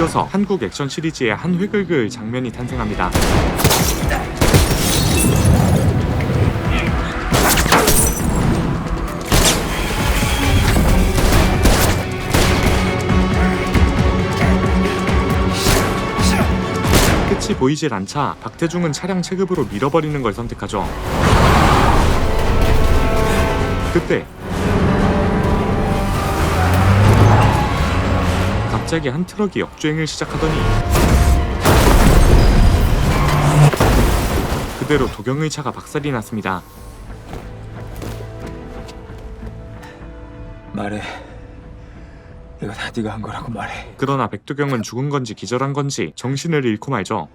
이어서 한국 액션 시리즈의 한 획을 그을 장면이 탄생합니다. 끝이 보이질 않자 박태중은 차량 체급으로 밀어버리는 걸 선택하죠. 그때 갑자기 한 트럭이 역주행을 시작하더니 그대로 도경의 차가 박살이 났습니다. 말해. 이거 다 네가 한 거라고 말해. 그러나 백도경은 죽은 건지 기절한 건지 정신을 잃고 말죠.